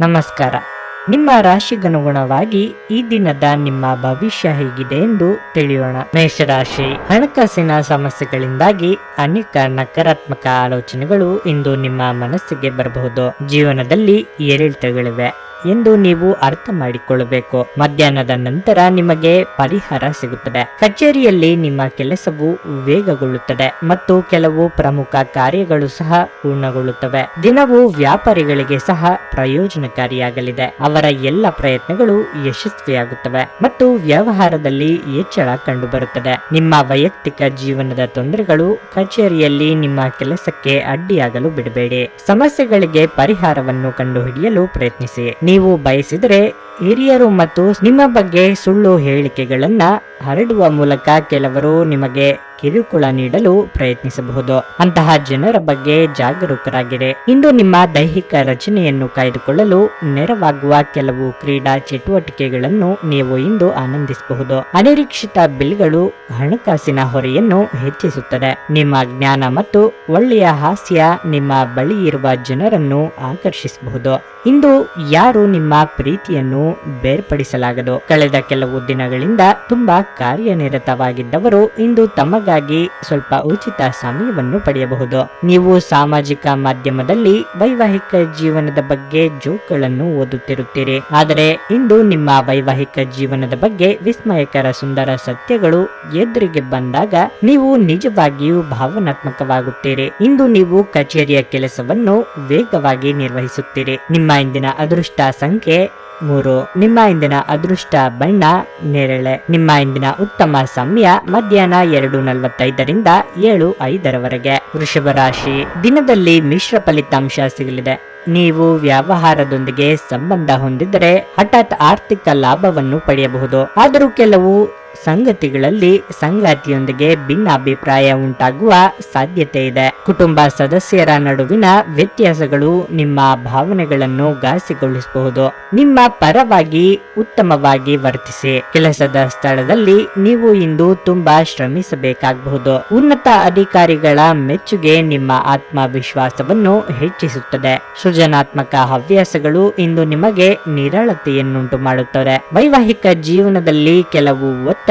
ನಮಸ್ಕಾರ. ನಿಮ್ಮ ರಾಶಿಗನುಗುಣವಾಗಿ ಈ ದಿನದ ನಿಮ್ಮ ಭವಿಷ್ಯ ಹೇಗಿದೆ ಎಂದು ತಿಳಿಯೋಣ. ಮೇಷರಾಶಿ, ಹಣಕಾಸಿನ ಸಮಸ್ಯೆಗಳಿಂದಾಗಿ ಅನೇಕ ನಕಾರಾತ್ಮಕ ಆಲೋಚನೆಗಳು ಇಂದು ನಿಮ್ಮ ಮನಸ್ಸಿಗೆ ಬರಬಹುದು. ಜೀವನದಲ್ಲಿ ಏರಿಳಿತಗಳಿವೆ. ಎಂದು ನೀವು ಅರ್ಥ ಮಾಡಿಕೊಳ್ಳಬೇಕು. ಮಧ್ಯಾಹ್ನದ ನಂತರ ನಿಮಗೆ ಪರಿಹಾರ ಸಿಗುತ್ತದೆ. ಕಚೇರಿಯಲ್ಲಿ ನಿಮ್ಮ ಕೆಲಸವು ವೇಗಗೊಳ್ಳುತ್ತದೆ ಮತ್ತು ಕೆಲವು ಪ್ರಮುಖ ಕಾರ್ಯಗಳು ಸಹ ಪೂರ್ಣಗೊಳ್ಳುತ್ತವೆ. ದಿನವು ವ್ಯಾಪಾರಿಗಳಿಗೆ ಸಹ ಪ್ರಯೋಜನಕಾರಿಯಾಗಲಿದೆ. ಅವರ ಎಲ್ಲ ಪ್ರಯತ್ನಗಳು ಯಶಸ್ವಿಯಾಗುತ್ತವೆ ಮತ್ತು ವ್ಯವಹಾರದಲ್ಲಿ ಹೆಚ್ಚಳ ಕಂಡುಬರುತ್ತದೆ. ನಿಮ್ಮ ವೈಯಕ್ತಿಕ ಜೀವನದ ತೊಂದರೆಗಳು ಕಚೇರಿಯಲ್ಲಿ ನಿಮ್ಮ ಕೆಲಸಕ್ಕೆ ಅಡ್ಡಿಯಾಗಲು ಬಿಡಬೇಡಿ. ಸಮಸ್ಯೆಗಳಿಗೆ ಪರಿಹಾರವನ್ನು ಕಂಡುಹಿಡಿಯಲು ಪ್ರಯತ್ನಿಸಿ. ನೀವು ಬಯಸಿದರೆ ಹಿರಿಯರು ಮತ್ತು ನಿಮ್ಮ ಬಗ್ಗೆ ಸುಳ್ಳು ಹೇಳಿಕೆಗಳನ್ನು ಹರಡುವ ಮೂಲಕ ಕೆಲವರು ನಿಮಗೆ ಕಿರುಕುಳ ನೀಡಲು ಪ್ರಯತ್ನಿಸಬಹುದು. ಅಂತಹ ಜನರ ಬಗ್ಗೆ ಜಾಗರೂಕರಾಗಿದೆ ಇಂದು ನಿಮ್ಮ ದೈಹಿಕ ರಚನೆಯನ್ನು ಕಾಯ್ದುಕೊಳ್ಳಲು ನೆರವಾಗುವ ಕೆಲವು ಕ್ರೀಡಾ ಚಟುವಟಿಕೆಗಳನ್ನು ನೀವು ಇಂದು ಆನಂದಿಸಬಹುದು. ಅನಿರೀಕ್ಷಿತ ಬಿಲ್ಗಳು ಹಣಕಾಸಿನ ಹೊರೆಯನ್ನು ಹೆಚ್ಚಿಸುತ್ತದೆ. ನಿಮ್ಮ ಜ್ಞಾನ ಮತ್ತು ಒಳ್ಳೆಯ ಹಾಸ್ಯ ನಿಮ್ಮ ಬಳಿ ಇರುವ ಜನರನ್ನು ಆಕರ್ಷಿಸಬಹುದು. ಇಂದು ಯಾರು ನಿಮ್ಮ ಪ್ರೀತಿಯನ್ನು ಬೇರ್ಪಡಿಸಲಾಗದು? ಕಳೆದ ಕೆಲವು ದಿನಗಳಿಂದ ತುಂಬಾ ಕಾರ್ಯನಿರತವಾಗಿದ್ದವರು ಇಂದು ತಮಗಾಗಿ ಸ್ವಲ್ಪ ಉಚಿತ ಸಮಯವನ್ನು ಪಡೆಯಬಹುದು. ನೀವು ಸಾಮಾಜಿಕ ಮಾಧ್ಯಮದಲ್ಲಿ ವೈವಾಹಿಕ ಜೀವನದ ಬಗ್ಗೆ ಜೋಕ್ಗಳನ್ನು ಓದುತ್ತಿರುತ್ತೀರಿ. ಆದರೆ ಇಂದು ನಿಮ್ಮ ವೈವಾಹಿಕ ಜೀವನದ ಬಗ್ಗೆ ವಿಸ್ಮಯಕರ ಸುಂದರ ಸತ್ಯಗಳು ಎದುರಿಗೆ ಬಂದಾಗ ನೀವು ನಿಜವಾಗಿಯೂ ಭಾವನಾತ್ಮಕವಾಗುತ್ತೀರಿ. ಇಂದು ನೀವು ಕಚೇರಿಯ ಕೆಲಸವನ್ನು ವೇಗವಾಗಿ ನಿರ್ವಹಿಸುತ್ತೀರಿ. ನಿಮ್ಮ ಇಂದಿನ ಅದೃಷ್ಟ ಸಂಖ್ಯೆ ಮೂರು ನಿಮ್ಮ ಇಂದಿನ ಅದೃಷ್ಟ ಬಣ್ಣ, ನೇರಳೆ. ನಿಮ್ಮ ಇಂದಿನ ಉತ್ತಮ ಸಮಯ ಮಧ್ಯಾಹ್ನ ಎರಡು ನಲವತ್ತೈದರಿಂದ ಏಳು ಐದರವರೆಗೆ. ವೃಷಭ ರಾಶಿ ದಿನದಲ್ಲಿ ಮಿಶ್ರ ಫಲಿತಾಂಶ ಸಿಗಲಿದೆ. ನೀವು ವ್ಯವಹಾರದೊಂದಿಗೆ ಸಂಬಂಧ ಹೊಂದಿದ್ದರೆ ಹಠಾತ್ ಆರ್ಥಿಕ ಲಾಭವನ್ನು ಪಡೆಯಬಹುದು. ಆದರೂ ಕೆಲವು ಸಂಗತಿಗಳಲ್ಲಿ ಸಂಗಾತಿಯೊಂದಿಗೆ ಭಿನ್ನಾಭಿಪ್ರಾಯ ಉಂಟಾಗುವ ಸಾಧ್ಯತೆ ಇದೆ. ಕುಟುಂಬ ಸದಸ್ಯರ ನಡುವಿನ ವ್ಯತ್ಯಾಸಗಳು ನಿಮ್ಮ ಭಾವನೆಗಳನ್ನು ಘಾಸಿಗೊಳಿಸಬಹುದು. ನಿಮ್ಮ ಪರವಾಗಿ ಉತ್ತಮವಾಗಿ ವರ್ತಿಸಿ. ಕೆಲಸದ ಸ್ಥಳದಲ್ಲಿ ನೀವು ಇಂದು ತುಂಬಾ ಶ್ರಮಿಸಬೇಕಾಗಬಹುದು. ಉನ್ನತ ಅಧಿಕಾರಿಗಳ ಮೆಚ್ಚುಗೆ ನಿಮ್ಮ ಆತ್ಮವಿಶ್ವಾಸವನ್ನು ಹೆಚ್ಚಿಸುತ್ತದೆ. ಸೃಜನಾತ್ಮಕ ಹವ್ಯಾಸಗಳು ಇಂದು ನಿಮಗೆ ನಿರಳತೆಯನ್ನುಂಟು ಮಾಡುತ್ತವೆ ವೈವಾಹಿಕ ಜೀವನದಲ್ಲಿ ಕೆಲವು ಒತ್ತಡ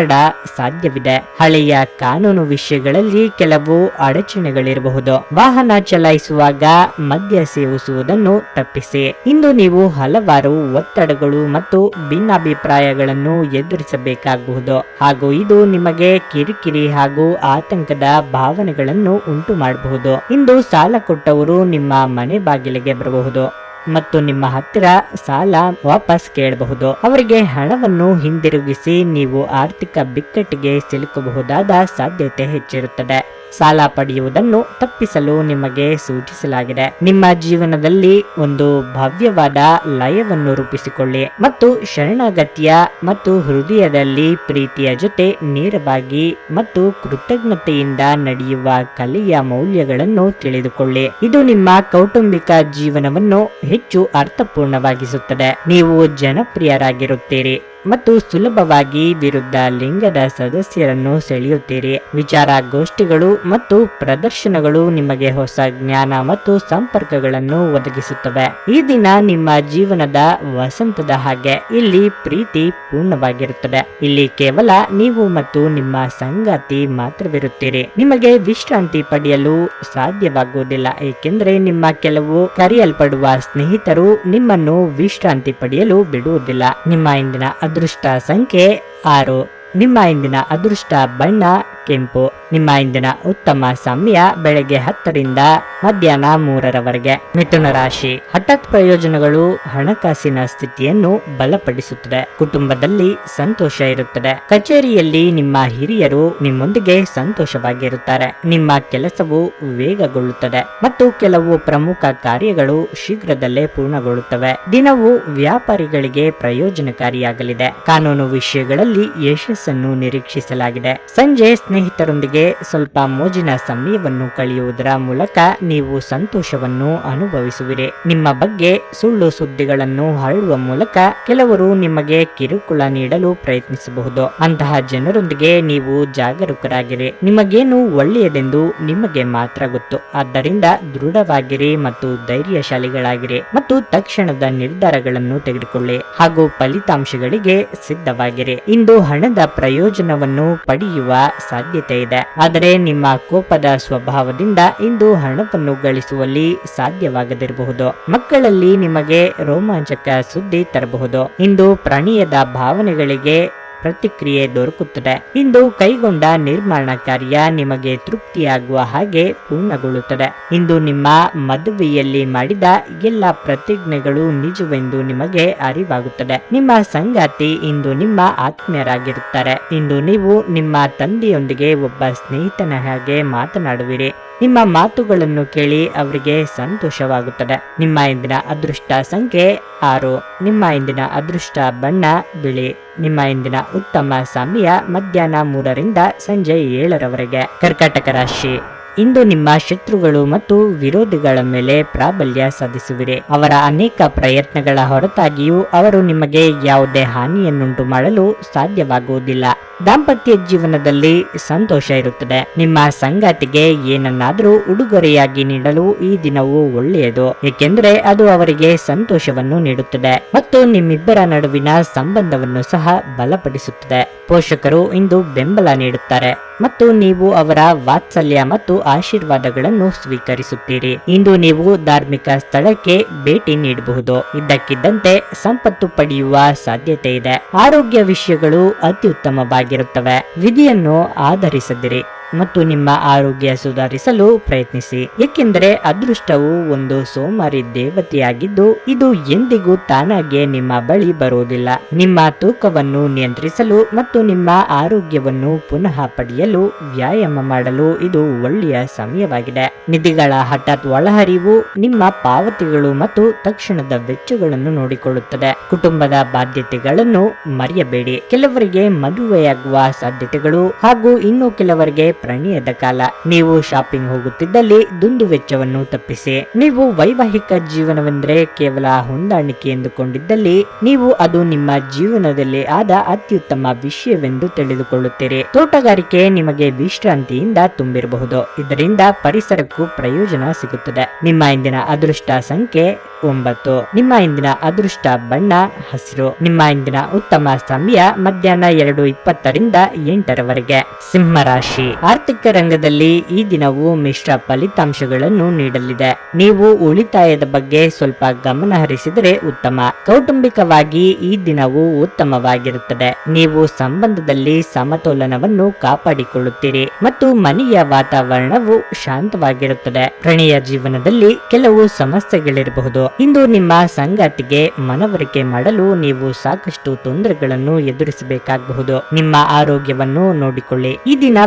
ಸಾಧ್ಯವಿದೆ. ಹಳೆಯ ಕಾನೂನು ವಿಷಯಗಳಲ್ಲಿ ಕೆಲವು ಅಡಚಣೆಗಳಿರಬಹುದು. ವಾಹನ ಚಲಾಯಿಸುವಾಗ ಮದ್ಯ ಸೇವಿಸುವುದನ್ನು ತಪ್ಪಿಸಿ. ಇಂದು ನೀವು ಹಲವಾರು ಒತ್ತಡಗಳು ಮತ್ತು ಭಿನ್ನಾಭಿಪ್ರಾಯಗಳನ್ನು ಎದುರಿಸಬೇಕಾಗಬಹುದು. ಹಾಗೂ ಇದು ನಿಮಗೆ ಕಿರಿಕಿರಿ ಹಾಗೂ ಆತಂಕದ ಭಾವನೆಗಳನ್ನು ಉಂಟು ಮಾಡಬಹುದು ಇಂದು ಸಾಲ ಕೊಟ್ಟವರು ನಿಮ್ಮ ಮನೆ ಬಾಗಿಲಿಗೆ ಬರಬಹುದು. ಮತ್ತು ನಿಮ್ಮ ಹತ್ತಿರ ಸಾಲ ವಾಪಸ್ ಕೇಳಬಹುದು. ಅವರಿಗೆ ಹಣವನ್ನು ಹಿಂದಿರುಗಿಸಿ ನೀವು ಆರ್ಥಿಕ ಬಿಕ್ಕಟ್ಟಿಗೆ ಸಿಲುಕಬಹುದಾದ ಸಾಧ್ಯತೆ ಹೆಚ್ಚಿರುತ್ತದೆ. ಸಾಲ ಪಡೆಯುವುದನ್ನು ತಪ್ಪಿಸಲು ನಿಮಗೆ ಸೂಚಿಸಲಾಗಿದೆ. ನಿಮ್ಮ ಜೀವನದಲ್ಲಿ ಒಂದು ಭವ್ಯವಾದ ಲಯವನ್ನು ರೂಪಿಸಿಕೊಳ್ಳಿ ಮತ್ತು ಶರಣಾಗತಿಯ ಮತ್ತು ಹೃದಯದಲ್ಲಿ ಪ್ರೀತಿಯ ಜೊತೆ ನೇರವಾಗಿ ಮತ್ತು ಕೃತಜ್ಞತೆಯಿಂದ ನಡೆಯುವ ಕಲೆಯ ಮೌಲ್ಯಗಳನ್ನು ತಿಳಿದುಕೊಳ್ಳಿ. ಇದು ನಿಮ್ಮ ಕೌಟುಂಬಿಕ ಜೀವನವನ್ನು ಹೆಚ್ಚು ಅರ್ಥಪೂರ್ಣವಾಗಿಸುತ್ತದೆ. ನೀವು ಜನಪ್ರಿಯರಾಗಿರುತ್ತೀರಿ. ಮತ್ತು ಸುಲಭವಾಗಿ ವಿರುದ್ಧ ಲಿಂಗದ ಸದಸ್ಯರನ್ನು ಸೆಳೆಯುತ್ತೀರಿ. ವಿಚಾರಗೋಷ್ಠಿಗಳು ಮತ್ತು ಪ್ರದರ್ಶನಗಳು ನಿಮಗೆ ಹೊಸ ಜ್ಞಾನ ಮತ್ತು ಸಂಪರ್ಕಗಳನ್ನು ಒದಗಿಸುತ್ತವೆ. ಈ ದಿನ ನಿಮ್ಮ ಜೀವನದ ವಸಂತದ ಹಾಗೆ. ಇಲ್ಲಿ ಪ್ರೀತಿ ಪೂರ್ಣವಾಗಿರುತ್ತದೆ. ಇಲ್ಲಿ ಕೇವಲ ನೀವು ಮತ್ತು ನಿಮ್ಮ ಸಂಗಾತಿ ಮಾತ್ರವಿರುತ್ತೀರಿ. ನಿಮಗೆ ವಿಶ್ರಾಂತಿ ಪಡೆಯಲು ಸಾಧ್ಯವಾಗುವುದಿಲ್ಲ. ಏಕೆಂದರೆ ನಿಮ್ಮ ಕೆಲವು ಕರೆಯಲ್ಪಡುವ ಸ್ನೇಹಿತರು ನಿಮ್ಮನ್ನು ವಿಶ್ರಾಂತಿ ಪಡೆಯಲು ಬಿಡುವುದಿಲ್ಲ. ನಿಮ್ಮ ಇಂದಿನ ಅದೃಷ್ಟ ಸಂಖ್ಯೆ ಆರು. ನಿಮ್ಮ ಇಂದಿನ ಅದೃಷ್ಟ ಬಣ್ಣ ಕೆಂಪು. ನಿಮ್ಮ ಇಂದಿನ ಉತ್ತಮ ಸಮಯ ಬೆಳಗ್ಗೆ ಹತ್ತರಿಂದ ಮಧ್ಯಾಹ್ನ ಮೂರರವರೆಗೆ. ಮಿಥುನ ರಾಶಿ. ಹಠಾತ್ ಪ್ರಯೋಜನಗಳು ಹಣಕಾಸಿನ ಸ್ಥಿತಿಯನ್ನು ಬಲಪಡಿಸುತ್ತದೆ. ಕುಟುಂಬದಲ್ಲಿ ಸಂತೋಷ ಇರುತ್ತದೆ. ಕಚೇರಿಯಲ್ಲಿ ನಿಮ್ಮ ಹಿರಿಯರು ನಿಮ್ಮೊಂದಿಗೆ ಸಂತೋಷವಾಗಿರುತ್ತಾರೆ. ನಿಮ್ಮ ಕೆಲಸವು ವೇಗಗೊಳ್ಳುತ್ತದೆ ಮತ್ತು ಕೆಲವು ಪ್ರಮುಖ ಕಾರ್ಯಗಳು ಶೀಘ್ರದಲ್ಲೇ ಪೂರ್ಣಗೊಳ್ಳುತ್ತವೆ. ದಿನವು ವ್ಯಾಪಾರಿಗಳಿಗೆ ಪ್ರಯೋಜನಕಾರಿಯಾಗಲಿದೆ. ಕಾನೂನು ವಿಷಯಗಳಲ್ಲಿ ಯಶಸ್ಸನ್ನು ನಿರೀಕ್ಷಿಸಲಾಗಿದೆ. ಸಂಜೆ ಸ್ನೇಹಿತ ಸ್ನೇಹಿತರೊಂದಿಗೆ ಸ್ವಲ್ಪ ಮೋಜಿನ ಸಮಯವನ್ನು ಕಳೆಯುವುದರ ಮೂಲಕ ನೀವು ಸಂತೋಷವನ್ನು ಅನುಭವಿಸುವಿರಿ. ನಿಮ್ಮ ಬಗ್ಗೆ ಸುಳ್ಳು ಸುದ್ದಿಗಳನ್ನು ಹರಡುವ ಮೂಲಕ ಕೆಲವರು ನಿಮಗೆ ಕಿರುಕುಳ ನೀಡಲು ಪ್ರಯತ್ನಿಸಬಹುದು. ಅಂತಹ ಜನರೊಂದಿಗೆ ನೀವು ಜಾಗರೂಕರಾಗಿರಿ. ನಿಮಗೇನು ಒಳ್ಳೆಯದೆಂದು ನಿಮಗೆ ಮಾತ್ರ ಗೊತ್ತು. ಆದ್ದರಿಂದ ದೃಢವಾಗಿರಿ ಮತ್ತು ಧೈರ್ಯಶಾಲಿಗಳಾಗಿರಿ ಮತ್ತು ತಕ್ಷಣದ ನಿರ್ಧಾರಗಳನ್ನು ತೆಗೆದುಕೊಳ್ಳಿ ಹಾಗೂ ಫಲಿತಾಂಶಗಳಿಗೆ ಸಿದ್ಧವಾಗಿರಿ. ಇಂದು ಹಣದ ಪ್ರಯೋಜನವನ್ನು ಪಡೆಯುವ ಸಾಧ್ಯತೆ ಇದೆ. ಆದರೆ ನಿಮ್ಮ ಕೋಪದ ಸ್ವಭಾವದಿಂದ ಇಂದು ಹಣವನ್ನು ಗಳಿಸುವಲ್ಲಿ ಸಾಧ್ಯವಾಗದಿರಬಹುದು. ಮಕ್ಕಳಲ್ಲಿ ನಿಮಗೆ ರೋಮಾಂಚಕ ಸುದ್ದಿ ತರಬಹುದು. ಇಂದು ಪ್ರಣಯದ ಭಾವನೆಗಳಿಗೆ ಪ್ರತಿಕ್ರಿಯೆ ದೊರಕುತ್ತದೆ. ಇಂದು ಕೈಗೊಂಡ ನಿರ್ಮಾಣ ಕಾರ್ಯ ನಿಮಗೆ ತೃಪ್ತಿಯಾಗುವ ಹಾಗೆ ಪೂರ್ಣಗೊಳ್ಳುತ್ತದೆ. ಇಂದು ನಿಮ್ಮ ಮದುವೆಯಲ್ಲಿ ಮಾಡಿದ ಎಲ್ಲ ಪ್ರತಿಜ್ಞೆಗಳು ನಿಜವೆಂದು ನಿಮಗೆ ಅರಿವಾಗುತ್ತದೆ. ನಿಮ್ಮ ಸಂಗಾತಿ ಇಂದು ನಿಮ್ಮ ಆತ್ಮೀಯರಾಗಿರುತ್ತಾರೆ. ಇಂದು ನೀವು ನಿಮ್ಮ ತಂದೆಯೊಂದಿಗೆ ಒಬ್ಬ ಸ್ನೇಹಿತನ ಹಾಗೆ ಮಾತನಾಡುವಿರಿ. ನಿಮ್ಮ ಮಾತುಗಳನ್ನು ಕೇಳಿ ಅವರಿಗೆ ಸಂತೋಷವಾಗುತ್ತದೆ. ನಿಮ್ಮ ಇಂದಿನ ಅದೃಷ್ಟ ಸಂಖ್ಯೆ ಆರು. ನಿಮ್ಮ ಇಂದಿನ ಅದೃಷ್ಟ ಬಣ್ಣ, ಬಿಳಿ. ನಿಮ್ಮ ಇಂದಿನ ಉತ್ತಮ ಸಮಯ ಮಧ್ಯಾಹ್ನ ಮೂರರಿಂದ ಸಂಜೆ ಏಳರವರೆಗೆ. ಕರ್ಕಾಟಕ ರಾಶಿ. ಇಂದು ನಿಮ್ಮ ಶತ್ರುಗಳು ಮತ್ತು ವಿರೋಧಿಗಳ ಮೇಲೆ ಪ್ರಾಬಲ್ಯ ಸಾಧಿಸುವಿರಿ. ಅವರ ಅನೇಕ ಪ್ರಯತ್ನಗಳ ಹೊರತಾಗಿಯೂ ಅವರು ನಿಮಗೆ ಯಾವುದೇ ಹಾನಿಯನ್ನುಂಟು ಮಾಡಲು ಸಾಧ್ಯವಾಗುವುದಿಲ್ಲ. ದಾಂಪತ್ಯ ಜೀವನದಲ್ಲಿ ಸಂತೋಷ ಇರುತ್ತದೆ. ನಿಮ್ಮ ಸಂಗಾತಿಗೆ ಏನನ್ನಾದರೂ ಉಡುಗೊರೆಯಾಗಿ ನೀಡಲು ಈ ದಿನವು ಒಳ್ಳೆಯದು, ಏಕೆಂದರೆ ಅದು ಅವರಿಗೆ ಸಂತೋಷವನ್ನು ನೀಡುತ್ತದೆ ಮತ್ತು ನಿಮ್ಮಿಬ್ಬರ ನಡುವಿನ ಸಂಬಂಧವನ್ನು ಸಹ ಬಲಪಡಿಸುತ್ತದೆ. ಪೋಷಕರು ಇಂದು ಬೆಂಬಲ ನೀಡುತ್ತಾರೆ ಮತ್ತು ನೀವು ಅವರ ವಾತ್ಸಲ್ಯ ಮತ್ತು ಆಶೀರ್ವಾದಗಳನ್ನು ಸ್ವೀಕರಿಸುತ್ತೀರಿ. ಇಂದು ನೀವು ಧಾರ್ಮಿಕ ಸ್ಥಳಕ್ಕೆ ಭೇಟಿ ನೀಡಬಹುದು. ಇದ್ದಕ್ಕಿದ್ದಂತೆ ಸಂಪತ್ತು ಪಡೆಯುವ ಸಾಧ್ಯತೆ ಇದೆ ಆರೋಗ್ಯ ವಿಷಯಗಳು ಅತ್ಯುತ್ತಮವಾಗಿರುತ್ತವೆ. ವಿಧಿಯನ್ನು ಆಧರಿಸದಿರಿ. ಮತ್ತು ನಿಮ್ಮ ಆರೋಗ್ಯ ಸುಧಾರಿಸಲು ಪ್ರಯತ್ನಿಸಿ. ಏಕೆಂದರೆ ಅದೃಷ್ಟವು ಒಂದು ಸೋಮಾರಿ ದೇವತೆಯಾಗಿದ್ದು, ಇದು ಎಂದಿಗೂ ತಾನಾಗೆ ನಿಮ್ಮ ಬಳಿ ಬರುವುದಿಲ್ಲ. ನಿಮ್ಮ ತೂಕವನ್ನು ನಿಯಂತ್ರಿಸಲು ಮತ್ತು ನಿಮ್ಮ ಆರೋಗ್ಯವನ್ನು ಪುನಃ ಪಡೆಯಲು ವ್ಯಾಯಾಮ ಮಾಡಲು ಇದು ಒಳ್ಳೆಯ ಸಮಯವಾಗಿದೆ. ನಿಧಿಗಳ ಹಠಾತ್ ಒಳಹರಿವು ನಿಮ್ಮ ಪಾವತಿಗಳು ಮತ್ತು ತಕ್ಷಣದ ವೆಚ್ಚಗಳನ್ನು ನೋಡಿಕೊಳ್ಳುತ್ತದೆ. ಕುಟುಂಬದ ಬಾಧ್ಯತೆಗಳನ್ನು ಮರೆಯಬೇಡಿ. ಕೆಲವರಿಗೆ ಮದುವೆಯಾಗುವ ಸಾಧ್ಯತೆಗಳು ಹಾಗೂ ಇನ್ನು ಕೆಲವರಿಗೆ ಪ್ರಣಯದ ಕಾಲ ನೀವು ಶಾಪಿಂಗ್ ಹೋಗುತ್ತಿದ್ದಲ್ಲಿ ದುಂದು ವೆಚ್ಚವನ್ನು ತಪ್ಪಿಸಿ. ನೀವು ವೈವಾಹಿಕ ಜೀವನವೆಂದರೆ ಕೇವಲ ಹೊಂದಾಣಿಕೆ ಎಂದುಕೊಂಡಿದ್ದಲ್ಲಿ ನೀವು ಅದು ನಿಮ್ಮ ಜೀವನದಲ್ಲಿ ಆದ ಅತ್ಯುತ್ತಮ ವಿಷಯವೆಂದು ತಿಳಿದುಕೊಳ್ಳುತ್ತೀರಿ. ತೋಟಗಾರಿಕೆ ನಿಮಗೆ ವಿಶ್ರಾಂತಿಯಿಂದ ತುಂಬಿರಬಹುದು. ಇದರಿಂದ ಪರಿಸರಕ್ಕೂ ಪ್ರಯೋಜನ ಸಿಗುತ್ತದೆ. ನಿಮ್ಮ ಇಂದಿನ ಅದೃಷ್ಟ ಸಂಖ್ಯೆ ಒಂಬತ್ತು. ನಿಮ್ಮ ಇಂದಿನ ಅದೃಷ್ಟ ಬಣ್ಣ, ಹಸಿರು. ನಿಮ್ಮ ಇಂದಿನ ಉತ್ತಮ ಸಮಯ ಮಧ್ಯಾಹ್ನ ಎರಡು ಇಪ್ಪತ್ತರಿಂದ ಎಂಟರವರೆಗೆ. ಸಿಂಹ ರಾಶಿ ಆರ್ಥಿಕ ರಂಗದಲ್ಲಿ ಈ ದಿನವು ಮಿಶ್ರ ಫಲಿತಾಂಶಗಳನ್ನು ನೀಡಲಿದೆ. ನೀವು ಉಳಿತಾಯದ ಬಗ್ಗೆ ಸ್ವಲ್ಪ ಗಮನ ಹರಿಸಿದರೆ ಉತ್ತಮ. ಕೌಟುಂಬಿಕವಾಗಿ ಈ ದಿನವು ಉತ್ತಮವಾಗಿರುತ್ತದೆ. ನೀವು ಸಂಬಂಧದಲ್ಲಿ ಸಮತೋಲನವನ್ನು ಕಾಪಾಡಿಕೊಳ್ಳುತ್ತೀರಿ ಮತ್ತು ಮನೆಯ ವಾತಾವರಣವು ಶಾಂತವಾಗಿರುತ್ತದೆ. ಪ್ರಣಯ ಜೀವನದಲ್ಲಿ ಕೆಲವು ಸಮಸ್ಯೆಗಳಿರಬಹುದು. ಇಂದು ನಿಮ್ಮ ಸಂಗಾತಿಗೆ ಮನವರಿಕೆ ಮಾಡಲು ನೀವು ಸಾಕಷ್ಟು ತೊಂದರೆಗಳನ್ನು ಎದುರಿಸಬೇಕಾಗಬಹುದು. ನಿಮ್ಮ ಆರೋಗ್ಯವನ್ನು ನೋಡಿಕೊಳ್ಳಿ. ಈ ದಿನ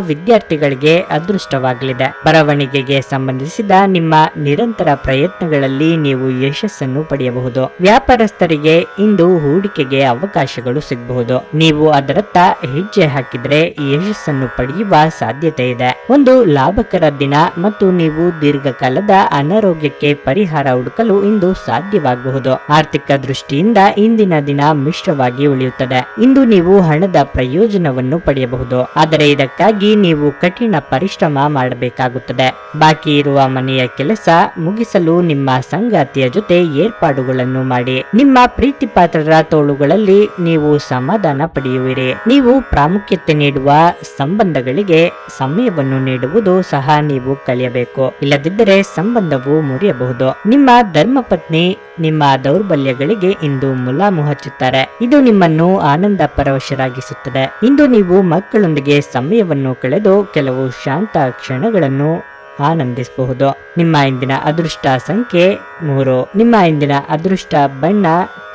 ವಿದ್ಯಾರ್ಥಿಗಳಿಗೆ ಅದೃಷ್ಟವಾಗಲಿದೆ. ಬರವಣಿಗೆಗೆ ಸಂಬಂಧಿಸಿದ ನಿಮ್ಮ ನಿರಂತರ ಪ್ರಯತ್ನಗಳಲ್ಲಿ ನೀವು ಯಶಸ್ಸನ್ನು ಪಡೆಯಬಹುದು. ವ್ಯಾಪಾರಸ್ಥರಿಗೆ ಇಂದು ಹೂಡಿಕೆಗೆ ಅವಕಾಶಗಳು ಸಿಗಬಹುದು. ನೀವು ಅದರತ್ತ ಹೆಜ್ಜೆ ಹಾಕಿದ್ರೆ ಯಶಸ್ಸನ್ನು ಪಡೆಯುವ ಸಾಧ್ಯತೆ ಇದೆ. ಒಂದು ಲಾಭಕರ ದಿನ ಮತ್ತು ನೀವು ದೀರ್ಘಕಾಲದ ಅನಾರೋಗ್ಯಕ್ಕೆ ಪರಿಹಾರ ಹುಡುಕಲು ಇಂದು ಸಾಧ್ಯವಾಗಬಹುದು. ಆರ್ಥಿಕ ದೃಷ್ಟಿಯಿಂದ ಇಂದಿನ ದಿನ ಮಿಶ್ರವಾಗಿ ಉಳಿಯುತ್ತದೆ. ಇಂದು ನೀವು ಹಣದ ಪ್ರಯೋಜನವನ್ನು ಪಡೆಯಬಹುದು. ಆದರೆ ಇದಕ್ಕಾಗಿ ನೀವು ಕಠಿಣ ಪರಿಶ್ರಮ ಮಾಡಬೇಕಾಗುತ್ತದೆ. ಬಾಕಿ ಇರುವ ಮನೆಯ ಕೆಲಸ ಮುಗಿಸಲು ನಿಮ್ಮ ಸಂಗಾತಿಯ ಜೊತೆ ಏರ್ಪಾಡುಗಳನ್ನು ಮಾಡಿ. ನಿಮ್ಮ ಪ್ರೀತಿ ಪಾತ್ರರ ತೋಳುಗಳಲ್ಲಿ ನೀವು ಸಮಾಧಾನ ಪಡೆಯುವಿರಿ. ನೀವು ಪ್ರಾಮುಖ್ಯತೆ ನೀಡುವ ಸಂಬಂಧಗಳಿಗೆ ಸಮಯವನ್ನು ನೀಡುವುದು ಸಹ ನೀವು ಕಲಿಯಬೇಕು. ಇಲ್ಲದಿದ್ದರೆ ಸಂಬಂಧವು ಮುರಿಯಬಹುದು. ನಿಮ್ಮ ಧರ್ಮಪತ್ನಿ ನಿಮ್ಮ ದೌರ್ಬಲ್ಯಗಳಿಗೆ ಇಂದು ಮುಲಾಮು ಹಚ್ಚುತ್ತಾರೆ. ಇದು ನಿಮ್ಮನ್ನು ಆನಂದ ಪರವಶರಾಗಿಸುತ್ತದೆ. ಇಂದು ನೀವು ಮಕ್ಕಳೊಂದಿಗೆ ಸಮಯವನ್ನು ಕಳೆದು ಕೆಲವು ಶಾಂತ ಕ್ಷಣಗಳನ್ನು ಆನಂದಿಸಬಹುದು. ನಿಮ್ಮ ಇಂದಿನ ಅದೃಷ್ಟ ಸಂಖ್ಯೆ ಮೂರು. ನಿಮ್ಮ ಇಂದಿನ ಅದೃಷ್ಟ ಬಣ್ಣ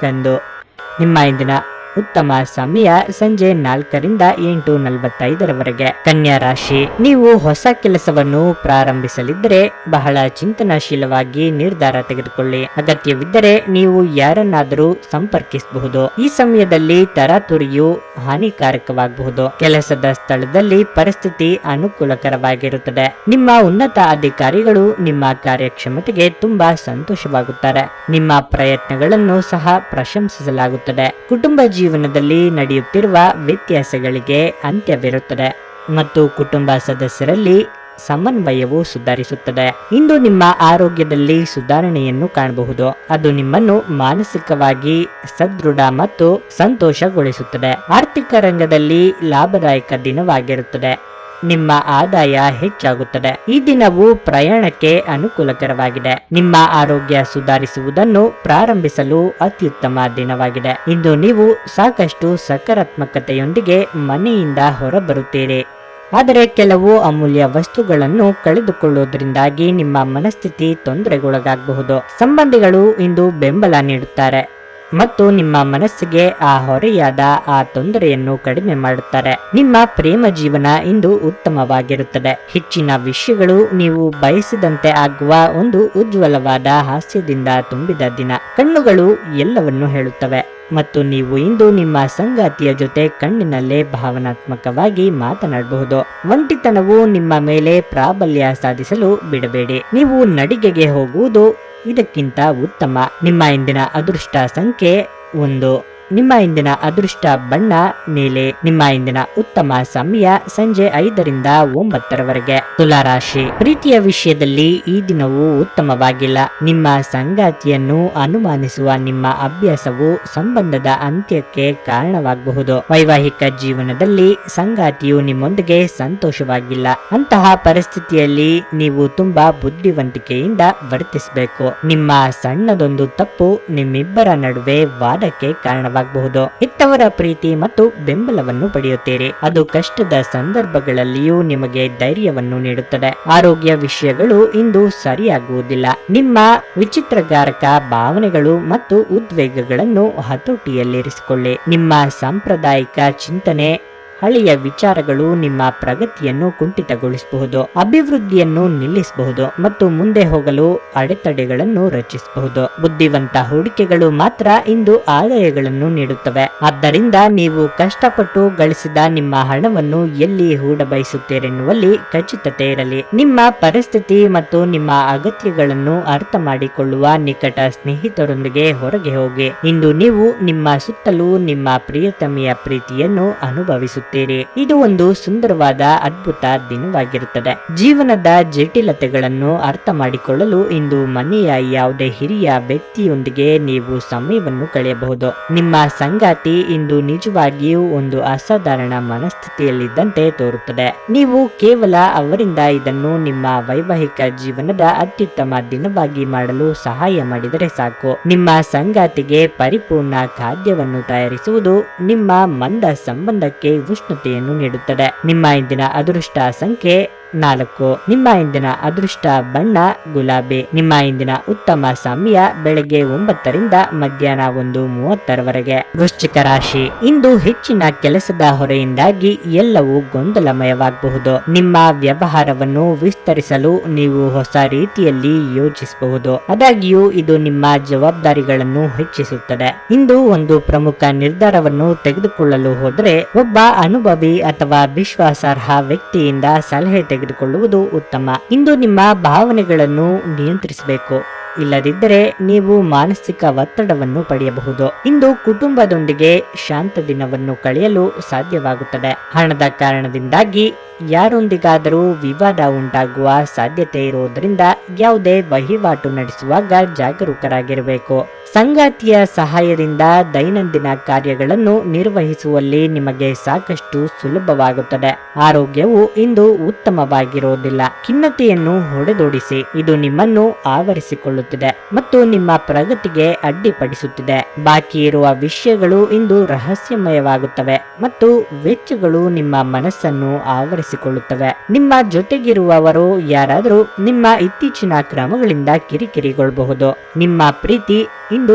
ಕಂದು. ನಿಮ್ಮ ಇಂದಿನ ಉತ್ತಮ ಸಮಯ ಸಂಜೆ ನಾಲ್ಕರಿಂದ ಎಂಟು ನಲವತ್ತೈದರವರೆಗೆ. ಕನ್ಯಾ ರಾಶಿ, ನೀವು ಹೊಸ ಕೆಲಸವನ್ನು ಪ್ರಾರಂಭಿಸಲಿದ್ದರೆ ಬಹಳ ಚಿಂತನಾಶೀಲವಾಗಿ ನಿರ್ಧಾರ ತೆಗೆದುಕೊಳ್ಳಿ. ಅಗತ್ಯವಿದ್ದರೆ ನೀವು ಯಾರನ್ನಾದರೂ ಸಂಪರ್ಕಿಸಬಹುದು. ಈ ಸಮಯದಲ್ಲಿ ತರಾತುರಿಯು ಹಾನಿಕಾರಕವಾಗಬಹುದು. ಕೆಲಸದ ಸ್ಥಳದಲ್ಲಿ ಪರಿಸ್ಥಿತಿ ಅನುಕೂಲಕರವಾಗಿರುತ್ತದೆ. ನಿಮ್ಮ ಉನ್ನತ ಅಧಿಕಾರಿಗಳು ನಿಮ್ಮ ಕಾರ್ಯಕ್ಷಮತೆಗೆ ತುಂಬಾ ಸಂತೋಷವಾಗುತ್ತಾರೆ. ನಿಮ್ಮ ಪ್ರಯತ್ನಗಳನ್ನು ಸಹ ಪ್ರಶಂಸಿಸಲಾಗುತ್ತದೆ. ಕುಟುಂಬ ಜೀವನದಲ್ಲಿ ನಡೆಯುತ್ತಿರುವ ವ್ಯತ್ಯಾಸಗಳಿಗೆ ಅಂತ್ಯವಿರುತ್ತದೆ ಮತ್ತು ಕುಟುಂಬ ಸದಸ್ಯರಲ್ಲಿ ಸಮನ್ವಯವು ಸುಧಾರಿಸುತ್ತದೆ. ಇಂದು ನಿಮ್ಮ ಆರೋಗ್ಯದಲ್ಲಿ ಸುಧಾರಣೆಯನ್ನು ಕಾಣಬಹುದು. ಅದು ನಿಮ್ಮನ್ನು ಮಾನಸಿಕವಾಗಿ ಸದೃಢ ಮತ್ತು ಸಂತೋಷಗೊಳಿಸುತ್ತದೆ. ಆರ್ಥಿಕ ರಂಗದಲ್ಲಿ ಲಾಭದಾಯಕ ದಿನವಾಗಿರುತ್ತದೆ. ನಿಮ್ಮ ಆದಾಯ ಹೆಚ್ಚಾಗುತ್ತದೆ. ಈ ದಿನವು ಪ್ರಯಾಣಕ್ಕೆ ಅನುಕೂಲಕರವಾಗಿದೆ. ನಿಮ್ಮ ಆರೋಗ್ಯ ಸುಧಾರಿಸುವುದನ್ನು ಪ್ರಾರಂಭಿಸಲು ಅತ್ಯುತ್ತಮ ದಿನವಾಗಿದೆ. ಇಂದು ನೀವು ಸಾಕಷ್ಟು ಸಕಾರಾತ್ಮಕತೆಯೊಂದಿಗೆ ಮನೆಯಿಂದ ಹೊರಬರುತ್ತೀರಿ. ಆದರೆ ಕೆಲವು ಅಮೂಲ್ಯ ವಸ್ತುಗಳನ್ನು ಕಳೆದುಕೊಳ್ಳುವುದರಿಂದಾಗಿ ನಿಮ್ಮ ಮನಸ್ಥಿತಿ ತೊಂದರೆಗೊಳಗಾಗಬಹುದು. ಸಂಬಂಧಿಗಳು ಇಂದು ಬೆಂಬಲ ನೀಡುತ್ತಾರೆ. ಮತ್ತು ನಿಮ್ಮ ಮನಸ್ಸಿಗೆ ಆ ಹೊರೆಯಾದ ಆ ತೊಂದರೆಯನ್ನು ಕಡಿಮೆ ಮಾಡುತ್ತಾರೆ. ನಿಮ್ಮ ಪ್ರೇಮ ಜೀವನ ಇಂದು ಉತ್ತಮವಾಗಿರುತ್ತದೆ. ಹೆಚ್ಚಿನ ವಿಷಯಗಳು ನೀವು ಬಯಸಿದಂತೆ ಆಗುವ ಒಂದು ಉಜ್ವಲವಾದ ಹಾಸ್ಯದಿಂದ ತುಂಬಿದ ದಿನ. ಕಣ್ಣುಗಳು ಎಲ್ಲವನ್ನು ಹೇಳುತ್ತವೆ. ಮತ್ತು ನೀವು ಇಂದು ನಿಮ್ಮ ಸಂಗಾತಿಯ ಜೊತೆ ಕಣ್ಣಿನಲ್ಲೇ ಭಾವನಾತ್ಮಕವಾಗಿ ಮಾತನಾಡಬಹುದು. ಒಂಟಿತನವು ನಿಮ್ಮ ಮೇಲೆ ಪ್ರಾಬಲ್ಯ ಸಾಧಿಸಲು ಬಿಡಬೇಡಿ. ನೀವು ನಡಿಗೆಗೆ ಹೋಗುವುದು ಇದಕ್ಕಿಂತ ಉತ್ತಮ ನಿಮ್ಮ ಇಂದಿನ ಅದೃಷ್ಟ ಸಂಖ್ಯೆ ಒಂದು. ನಿಮ್ಮ ಇಂದಿನ ಅದೃಷ್ಟ ಬಣ್ಣ, ನೀಲಿ ನಿಮ್ಮ ಇಂದಿನ ಉತ್ತಮ ಸಮಯ ಸಂಜೆ ಐದರಿಂದ ಒಂಬತ್ತರವರೆಗೆ. ತುಲಾರಾಶಿ. ಪ್ರೀತಿಯ ವಿಷಯದಲ್ಲಿ ಈ ದಿನವು ಉತ್ತಮವಾಗಿಲ್ಲ. ನಿಮ್ಮ ಸಂಗಾತಿಯನ್ನು ಅನುಮಾನಿಸುವ ನಿಮ್ಮ ಅಭ್ಯಾಸವು ಸಂಬಂಧದ ಅಂತ್ಯಕ್ಕೆ ಕಾರಣವಾಗಬಹುದು. ವೈವಾಹಿಕ ಜೀವನದಲ್ಲಿ ಸಂಗಾತಿಯು ನಿಮ್ಮೊಂದಿಗೆ ಸಂತೋಷವಾಗಿಲ್ಲ. ಅಂತಹ ಪರಿಸ್ಥಿತಿಯಲ್ಲಿ ನೀವು ತುಂಬಾ ಬುದ್ಧಿವಂತಿಕೆಯಿಂದ ವರ್ತಿಸಬೇಕು. ನಿಮ್ಮ ಸಣ್ಣದೊಂದು ತಪ್ಪು ನಿಮ್ಮಿಬ್ಬರ ನಡುವೆ ವಾದಕ್ಕೆ ಕಾರಣವಾಗಬಹುದು. ಹೆತ್ತವರ ಪ್ರೀತಿ ಮತ್ತು ಬೆಂಬಲವನ್ನು ಪಡೆಯುತ್ತೀರಿ. ಅದು ಕಷ್ಟದ ಸಂದರ್ಭಗಳಲ್ಲಿಯೂ ನಿಮಗೆ ಧೈರ್ಯವನ್ನು ನೀಡುತ್ತದೆ. ಆರೋಗ್ಯ ವಿಷಯಗಳು ಇಂದು ಸರಿಯಾಗುವುದಿಲ್ಲ. ನಿಮ್ಮ ವಿಚಿತ್ರಕಾರಕ ಭಾವನೆಗಳು ಮತ್ತು ಉದ್ವೇಗಗಳನ್ನು ಹತೋಟಿಯಲ್ಲಿರಿಸಿಕೊಳ್ಳಿ. ನಿಮ್ಮ ಸಾಂಪ್ರದಾಯಿಕ ಚಿಂತನೆ ಹಳೆಯ ವಿಚಾರಗಳು ನಿಮ್ಮ ಪ್ರಗತಿಯನ್ನು ಕುಂಠಿತಗೊಳಿಸಬಹುದು, ಅಭಿವೃದ್ಧಿಯನ್ನು ನಿಲ್ಲಿಸಬಹುದು ಮತ್ತು ಮುಂದೆ ಹೋಗಲು ಅಡೆತಡೆಗಳನ್ನು ರಚಿಸಬಹುದು. ಬುದ್ಧಿವಂತ ಹೂಡಿಕೆಗಳು ಮಾತ್ರ ಇಂದು ಆದಾಯಗಳನ್ನು ನೀಡುತ್ತವೆ. ಆದ್ದರಿಂದ ನೀವು ಕಷ್ಟಪಟ್ಟು ಗಳಿಸಿದ ನಿಮ್ಮ ಹಣವನ್ನು ಎಲ್ಲಿ ಹೂಡಬಯಸುತ್ತೀರೆನ್ನುವಲ್ಲಿ ಖಚಿತತೆ ಇರಲಿ. ನಿಮ್ಮ ಪರಿಸ್ಥಿತಿ ಮತ್ತು ನಿಮ್ಮ ಅಗತ್ಯಗಳನ್ನು ಅರ್ಥ ಮಾಡಿಕೊಳ್ಳುವ ನಿಕಟ ಸ್ನೇಹಿತರೊಂದಿಗೆ ಹೊರಗೆ ಹೋಗಿ. ಇಂದು ನೀವು ನಿಮ್ಮ ಸುತ್ತಲೂ ನಿಮ್ಮ ಪ್ರಿಯತಮೆಯ ಪ್ರೀತಿಯನ್ನು ಅನುಭವಿಸುತ್ತೀರಿ. ಇದು ಒಂದು ಸುಂದರವಾದ ಅದ್ಭುತ ದಿನವಾಗಿರುತ್ತದೆ. ಜೀವನದ ಜಟಿಲತೆಗಳನ್ನು ಅರ್ಥ ಮಾಡಿಕೊಳ್ಳಲು ಇಂದು ಮನೆಯ ಯಾವುದೇ ಹಿರಿಯ ವ್ಯಕ್ತಿಯೊಂದಿಗೆ ನೀವು ಸಮಯವನ್ನು ಕಳೆಯಬಹುದು. ನಿಮ್ಮ ಸಂಗಾತಿ ಇಂದು ನಿಜವಾಗಿಯೂ ಒಂದು ಅಸಾಧಾರಣ ಮನಸ್ಥಿತಿಯಲ್ಲಿದ್ದಂತೆ ತೋರುತ್ತದೆ. ನೀವು ಕೇವಲ ಅವರಿಂದ ಇದನ್ನು ನಿಮ್ಮ ವೈವಾಹಿಕ ಜೀವನದ ಅತ್ಯುತ್ತಮ ದಿನವಾಗಿ ಮಾಡಲು ಸಹಾಯ ಮಾಡಿದರೆ ಸಾಕು. ನಿಮ್ಮ ಸಂಗಾತಿಗೆ ಪರಿಪೂರ್ಣ ಖಾದ್ಯವನ್ನು ತಯಾರಿಸುವುದು ನಿಮ್ಮ ಮಂದ ಸಂಬಂಧಕ್ಕೆ ಉಷ್ಣತೆಯನ್ನು ನೀಡುತ್ತದೆ. ನಿಮ್ಮ ಇಂದಿನ ಅದೃಷ್ಟ ಸಂಖ್ಯೆ ನಾಲ್ಕು. ನಿಮ್ಮ ಇಂದಿನ ಅದೃಷ್ಟ ಬಣ್ಣ, ಗುಲಾಬಿ. ನಿಮ್ಮ ಇಂದಿನ ಉತ್ತಮ ಸಮಯ ಬೆಳಗ್ಗೆ ಒಂಬತ್ತರಿಂದ ಮಧ್ಯಾಹ್ನ ಒಂದು ಮೂವತ್ತರವರೆಗೆ. ವೃಶ್ಚಿಕ ರಾಶಿ. ಇಂದು ಹೆಚ್ಚಿನ ಕೆಲಸದ ಹೊರೆಯಿಂದಾಗಿ ಎಲ್ಲವೂ ಗೊಂದಲಮಯವಾಗಬಹುದು. ನಿಮ್ಮ ವ್ಯವಹಾರವನ್ನು ವಿಸ್ತರಿಸಲು ನೀವು ಹೊಸ ರೀತಿಯಲ್ಲಿ ಯೋಚಿಸಬಹುದು. ಆದಾಗ್ಯೂ, ಇದು ನಿಮ್ಮ ಜವಾಬ್ದಾರಿಗಳನ್ನು ಹೆಚ್ಚಿಸುತ್ತದೆ. ಇಂದು ಒಂದು ಪ್ರಮುಖ ನಿರ್ಧಾರವನ್ನು ತೆಗೆದುಕೊಳ್ಳಲು ಹೋದರೆ, ಒಬ್ಬ ಅನುಭವಿ ಅಥವಾ ವಿಶ್ವಾಸಾರ್ಹ ವ್ಯಕ್ತಿಯಿಂದ ಸಲಹೆ ತೆಗೆದುಕೊಳ್ಳುವುದು ಉತ್ತಮ. ಇಂದು ನಿಮ್ಮ ಭಾವನೆಗಳನ್ನು ನಿಯಂತ್ರಿಸಬೇಕು. ಇಲ್ಲದಿದ್ದರೆ ನೀವು ಮಾನಸಿಕ ಒತ್ತಡವನ್ನು ಪಡೆಯಬಹುದು. ಇಂದು ಕುಟುಂಬದೊಂದಿಗೆ ಶಾಂತ ದಿನವನ್ನು ಕಳೆಯಲು ಸಾಧ್ಯವಾಗುತ್ತದೆ. ಹಣದ ಕಾರಣದಿಂದಾಗಿ ಯಾರೊಂದಿಗಾದರೂ ವಿವಾದ ಉಂಟಾಗುವ ಸಾಧ್ಯತೆ ಇರುವುದರಿಂದ ಯಾವುದೇ ವಹಿವಾಟು ನಡೆಸುವಾಗ ಜಾಗರೂಕರಾಗಿರಬೇಕು. ಸಂಗಾತಿಯ ಸಹಾಯದಿಂದ ದೈನಂದಿನ ಕಾರ್ಯಗಳನ್ನು ನಿರ್ವಹಿಸುವಲ್ಲಿ ನಿಮಗೆ ಸಾಕಷ್ಟು ಸುಲಭವಾಗುತ್ತದೆ. ಆರೋಗ್ಯವು ಇಂದು ಉತ್ತಮವಾಗಿರುವುದಿಲ್ಲ ಖಿನ್ನತೆಯನ್ನು ಹೊಡೆದೋಡಿಸಿ ಇದು ನಿಮ್ಮನ್ನು ಆವರಿಸಿಕೊಳ್ಳುತ್ತಿದೆ ಮತ್ತು ನಿಮ್ಮ ಪ್ರಗತಿಗೆ ಅಡ್ಡಿಪಡಿಸುತ್ತಿದೆ. ಬಾಕಿ ಇರುವ ವಿಷಯಗಳು ಇಂದು ರಹಸ್ಯಮಯವಾಗುತ್ತವೆ ಮತ್ತು ವೆಚ್ಚಗಳು ನಿಮ್ಮ ಮನಸ್ಸನ್ನು ಆವರಿಸಿಕೊಳ್ಳುತ್ತವೆ. ನಿಮ್ಮ ಜೊತೆಗಿರುವವರು ಯಾರಾದರೂ ನಿಮ್ಮ ಇತ್ತೀಚಿನ ಕ್ರಮಗಳಿಂದ ಕಿರಿಕಿರಿಗೊಳ್ಳಬಹುದು ನಿಮ್ಮ ಪ್ರೀತಿ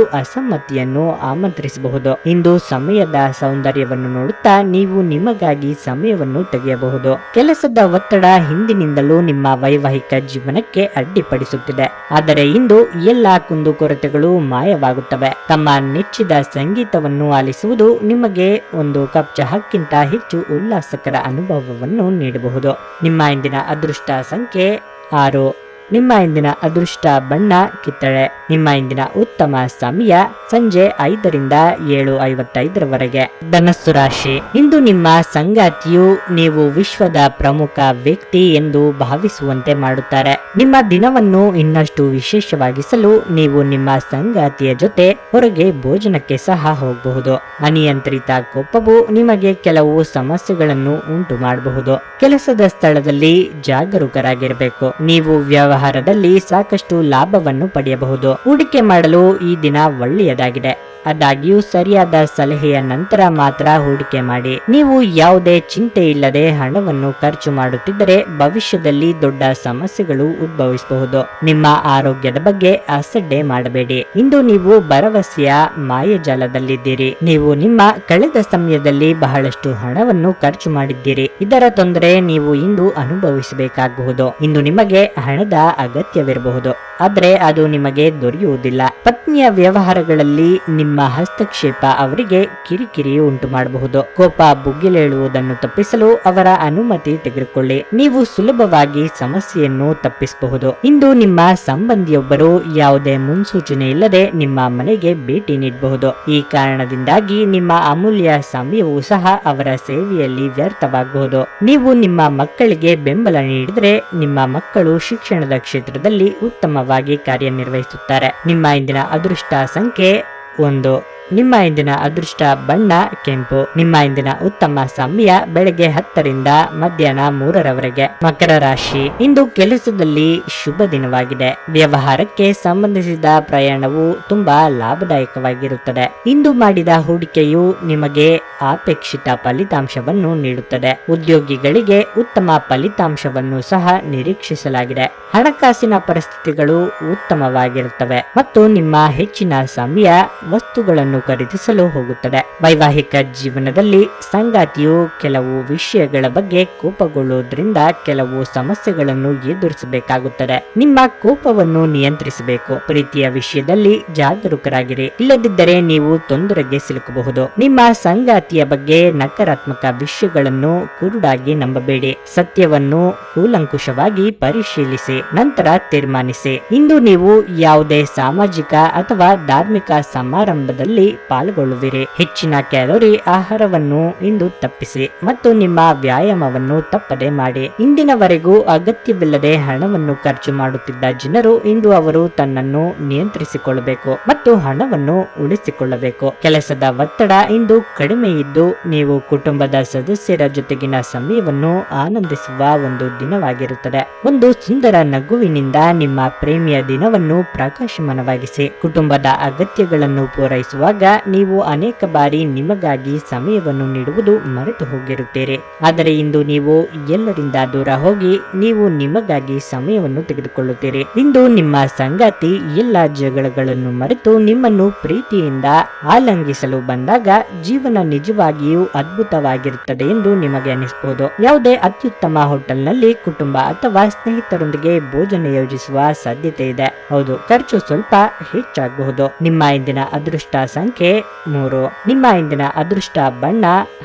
ಅಸಮ್ಮತಿಯನ್ನು ಆಮಂತ್ರಿಸಬಹುದು. ಇಂದು ಸಮಯದ ಸೌಂದರ್ಯವನ್ನು ನೋಡುತ್ತಾ ನೀವು ನಿಮಗಾಗಿ ಸಮಯವನ್ನು ತೆಗೆಯಬಹುದು. ಕೆಲಸದ ಒತ್ತಡ ಹಿಂದಿನಿಂದಲೂ ನಿಮ್ಮ ವೈವಾಹಿಕ ಜೀವನಕ್ಕೆ ಅಡ್ಡಿಪಡಿಸುತ್ತಿದೆ. ಆದರೆ ಇಂದು ಎಲ್ಲಾ ಕುಂದುಕೊರತೆಗಳು ಮಾಯವಾಗುತ್ತವೆ. ತಮ್ಮ ನೆಚ್ಚಿದ ಸಂಗೀತವನ್ನು ಆಲಿಸುವುದು ನಿಮಗೆ ಒಂದು ಕಪ್ ಚಹಕ್ಕಿಂತ ಹೆಚ್ಚು ಉಲ್ಲಾಸಕರ ಅನುಭವವನ್ನು ನೀಡಬಹುದು. ನಿಮ್ಮ ಇಂದಿನ ಅದೃಷ್ಟ ಸಂಖ್ಯೆ ಆರು. ನಿಮ್ಮ ಇಂದಿನ ಅದೃಷ್ಟ ಬಣ್ಣ ಕಿತ್ತಳೆ. ನಿಮ್ಮ ಇಂದಿನ ಉತ್ತಮ ಸಮಯ ಸಂಜೆ ಐದರಿಂದ ಏಳು ಐವತ್ತೈದರವರೆಗೆ. ಧನಸ್ಸು ರಾಶಿ. ಇಂದು ನಿಮ್ಮ ಸಂಗಾತಿಯು ನೀವು ವಿಶ್ವದ ಪ್ರಮುಖ ವ್ಯಕ್ತಿ ಎಂದು ಭಾವಿಸುವಂತೆ ಮಾಡುತ್ತಾರೆ. ನಿಮ್ಮ ದಿನವನ್ನು ಇನ್ನಷ್ಟು ವಿಶೇಷವಾಗಿಸಲು ನೀವು ನಿಮ್ಮ ಸಂಗಾತಿಯ ಜೊತೆ ಹೊರಗೆ ಭೋಜನಕ್ಕೆ ಸಹ ಹೋಗಬಹುದು. ಅನಿಯಂತ್ರಿತ ಕೋಪವು ನಿಮಗೆ ಕೆಲವು ಸಮಸ್ಯೆಗಳನ್ನು ಉಂಟು ಮಾಡಬಹುದು ಕೆಲಸದ ಸ್ಥಳದಲ್ಲಿ ಜಾಗರೂಕರಾಗಿರಬೇಕು. ನೀವು ವ್ಯವಹಾರದಲ್ಲಿ ಸಾಕಷ್ಟು ಲಾಭವನ್ನು ಪಡೆಯಬಹುದು. ಹೂಡಿಕೆ ಮಾಡಲು ಈ ದಿನ ಒಳ್ಳೆಯದಾಗಿದೆ. ಆದಾಗ್ಯೂ ಸರಿಯಾದ ಸಲಹೆಯ ನಂತರ ಮಾತ್ರ ಹೂಡಿಕೆ ಮಾಡಿ. ನೀವು ಯಾವುದೇ ಚಿಂತೆ ಇಲ್ಲದೆ ಹಣವನ್ನು ಖರ್ಚು ಮಾಡುತ್ತಿದ್ದರೆ ಭವಿಷ್ಯದಲ್ಲಿ ದೊಡ್ಡ ಸಮಸ್ಯೆಗಳು ಉದ್ಭವಿಸಬಹುದು. ನಿಮ್ಮ ಆರೋಗ್ಯದ ಬಗ್ಗೆ ಅಸಡ್ಡೆ ಮಾಡಬೇಡಿ. ಇಂದು ನೀವು ಭರವಸೆಯ ಮಾಯಜಾಲದಲ್ಲಿದ್ದೀರಿ. ನೀವು ನಿಮ್ಮ ಕಳೆದ ಸಮಯದಲ್ಲಿ ಬಹಳಷ್ಟು ಹಣವನ್ನು ಖರ್ಚು ಮಾಡಿದ್ದೀರಿ. ಇದರ ತೊಂದರೆ ನೀವು ಇಂದು ಅನುಭವಿಸಬೇಕಾಗಬಹುದು. ಇಂದು ನಿಮಗೆ ಹಣದ ಅಗತ್ಯವಿರಬಹುದು. ಆದರೆ ಅದು ನಿಮಗೆ ದೊರೆಯುವುದಿಲ್ಲ. ಪತ್ನಿಯ ವ್ಯವಹಾರಗಳಲ್ಲಿ ನಿಮ್ಮ ಹಸ್ತಕ್ಷೇಪ ಅವರಿಗೆ ಕಿರಿಕಿರಿ ಉಂಟು ಮಾಡಬಹುದು. ಕೋಪ ಬುಗ್ಗಿಲೇಳುವುದನ್ನು ತಪ್ಪಿಸಲು ಅವರ ಅನುಮತಿ ತೆಗೆದುಕೊಳ್ಳಿ. ನೀವು ಸುಲಭವಾಗಿ ಸಮಸ್ಯೆಯನ್ನು ತಪ್ಪಿಸಬಹುದು. ಇಂದು ನಿಮ್ಮ ಸಂಬಂಧಿಯೊಬ್ಬರು ಯಾವುದೇ ಮುನ್ಸೂಚನೆ ಇಲ್ಲದೆ ನಿಮ್ಮ ಮನೆಗೆ ಭೇಟಿ ನೀಡಬಹುದು. ಈ ಕಾರಣದಿಂದಾಗಿ ನಿಮ್ಮ ಅಮೂಲ್ಯ ಸಮಯವು ಸಹ ಅವರ ಸೇವೆಯಲ್ಲಿ ವ್ಯರ್ಥವಾಗಬಹುದು. ನೀವು ನಿಮ್ಮ ಮಕ್ಕಳಿಗೆ ಬೆಂಬಲ ನೀಡಿದರೆ ನಿಮ್ಮ ಮಕ್ಕಳು ಶಿಕ್ಷಣದ ಕ್ಷೇತ್ರದಲ್ಲಿ ಉತ್ತಮವಾಗಿ ಕಾರ್ಯನಿರ್ವಹಿಸುತ್ತಾರೆ. ನಿಮ್ಮ ಇಂದಿನ ಅದೃಷ್ಟ ಸಂಖ್ಯೆ ಒಂದು ನಿಮ್ಮ ಇಂದಿನ ಅದೃಷ್ಟ ಬಣ್ಣ, ಕೆಂಪು. ನಿಮ್ಮ ಇಂದಿನ ಉತ್ತಮ ಸಮಯ ಬೆಳಗ್ಗೆ ಹತ್ತರಿಂದ ಮಧ್ಯಾಹ್ನ ಮೂರರವರೆಗೆ. ಮಕರ ರಾಶಿ. ಇಂದು ಕೆಲಸದಲ್ಲಿ ಶುಭ ದಿನವಾಗಿದೆ. ವ್ಯವಹಾರಕ್ಕೆ ಸಂಬಂಧಿಸಿದ ಪ್ರಯಾಣವು ತುಂಬಾ ಲಾಭದಾಯಕವಾಗಿರುತ್ತದೆ. ಇಂದು ಮಾಡಿದ ಹೂಡಿಕೆಯು ನಿಮಗೆ ಅಪೇಕ್ಷಿತ ಫಲಿತಾಂಶವನ್ನು ನೀಡುತ್ತದೆ. ಉದ್ಯೋಗಿಗಳಿಗೆ ಉತ್ತಮ ಫಲಿತಾಂಶವನ್ನು ಸಹ ನಿರೀಕ್ಷಿಸಲಾಗಿದೆ. ಹಣಕಾಸಿನ ಪರಿಸ್ಥಿತಿಗಳು ಉತ್ತಮವಾಗಿರುತ್ತವೆ ಮತ್ತು ನಿಮ್ಮ ಹೆಚ್ಚಿನ ಸಮಯ ವಸ್ತುಗಳನ್ನು ಖರೀದಿಸಲು ಹೋಗುತ್ತದೆ. ವೈವಾಹಿಕ ಜೀವನದಲ್ಲಿ ಸಂಗಾತಿಯು ಕೆಲವು ವಿಷಯಗಳ ಬಗ್ಗೆ ಕೋಪಗೊಳ್ಳುವುದರಿಂದ ಕೆಲವು ಸಮಸ್ಯೆಗಳನ್ನು ಎದುರಿಸಬೇಕಾಗುತ್ತದೆ. ನಿಮ್ಮ ಕೋಪವನ್ನು ನಿಯಂತ್ರಿಸಬೇಕು. ಪ್ರೀತಿಯ ವಿಷಯದಲ್ಲಿ ಜಾಗರೂಕರಾಗಿರಿ. ಇಲ್ಲದಿದ್ದರೆ ನೀವು ತೊಂದರೆಗೆ ಸಿಲುಕಬಹುದು. ನಿಮ್ಮ ಸಂಗಾತಿಯ ಬಗ್ಗೆ ನಕಾರಾತ್ಮಕ ವಿಷಯಗಳನ್ನು ಕುರುಡಾಗಿ ನಂಬಬೇಡಿ. ಸತ್ಯವನ್ನು ಕೂಲಂಕುಷವಾಗಿ ಪರಿಶೀಲಿಸಿ, ನಂತರ ತೀರ್ಮಾನಿಸಿ. ಇಂದು ನೀವು ಯಾವುದೇ ಸಾಮಾಜಿಕ ಅಥವಾ ಧಾರ್ಮಿಕ ಸಮಾರಂಭದಲ್ಲಿ ಪಾಲ್ಗೊಳ್ಳುವಿರಿ. ಹೆಚ್ಚಿನ ಕ್ಯಾಲೋರಿ ಆಹಾರವನ್ನು ಇಂದು ತಪ್ಪಿಸಿ ಮತ್ತು ನಿಮ್ಮ ವ್ಯಾಯಾಮವನ್ನು ತಪ್ಪದೆ ಮಾಡಿ. ಇಂದಿನವರೆಗೂ ಅಗತ್ಯವಿಲ್ಲದೆ ಹಣವನ್ನು ಖರ್ಚು ಮಾಡುತ್ತಿದ್ದ ಜನರು ಇಂದು ಅವರು ತನ್ನನ್ನು ನಿಯಂತ್ರಿಸಿಕೊಳ್ಳಬೇಕು ಮತ್ತು ಹಣವನ್ನು ಉಳಿಸಿಕೊಳ್ಳಬೇಕು. ಕೆಲಸದ ಒತ್ತಡ ಇಂದು ಕಡಿಮೆ ಇದ್ದು ನೀವು ಕುಟುಂಬದ ಸದಸ್ಯರ ಜೊತೆಗಿನ ಸಮಯವನ್ನು ಆನಂದಿಸುವ ಒಂದು ದಿನವಾಗಿರುತ್ತದೆ. ಒಂದು ಸುಂದರ ನಗುವಿನಿಂದ ನಿಮ್ಮ ಪ್ರೇಮಿಯ ದಿನವನ್ನು ಪ್ರಕಾಶಮಾನವಾಗಿಸಿ. ಕುಟುಂಬದ ಅಗತ್ಯಗಳನ್ನು ಪೂರೈಸುವಾಗ ನೀವು ಅನೇಕ ಬಾರಿ ನಿಮಗಾಗಿ ಸಮಯವನ್ನು ನೀಡುವುದು ಮರೆತು ಹೋಗಿರುತ್ತೀರಿ. ಆದರೆ ಇಂದು ನೀವು ಎಲ್ಲರಿಂದ ದೂರ ಹೋಗಿ ನೀವು ನಿಮಗಾಗಿ ಸಮಯವನ್ನು ತೆಗೆದುಕೊಳ್ಳುತ್ತೀರಿ. ಇಂದು ನಿಮ್ಮ ಸಂಗಾತಿ ಎಲ್ಲ ಜಗಳಗಳನ್ನು ಮರೆತು ನಿಮ್ಮನ್ನು ಪ್ರೀತಿಯಿಂದ ಆಲಂಗಿಸಲು ಬಂದಾಗ ಜೀವನ ನಿಜವಾಗಿಯೂ ಅದ್ಭುತವಾಗಿರುತ್ತದೆ ಎಂದು ನಿಮಗೆ ಅನಿಸಬಹುದು. ಯಾವುದೇ ಅತ್ಯುತ್ತಮ ಹೋಟೆಲ್ನಲ್ಲಿ ಕುಟುಂಬ ಅಥವಾ ಸ್ನೇಹಿತರೊಂದಿಗೆ ಭೋಜನ ಯೋಜಿಸುವ ಸಾಧ್ಯತೆ ಇದೆ. ಹೌದು, ಖರ್ಚು ಸ್ವಲ್ಪ ಹೆಚ್ಚಾಗಬಹುದು. ನಿಮ್ಮ ಇಂದಿನ ಅದೃಷ್ಟ ಸಂಖ್ಯೆ ಮೂರು. ನಿಮ್ಮ ಇಂದಿನ ಅದೃಷ್ಟ ಬಣ್ಣ,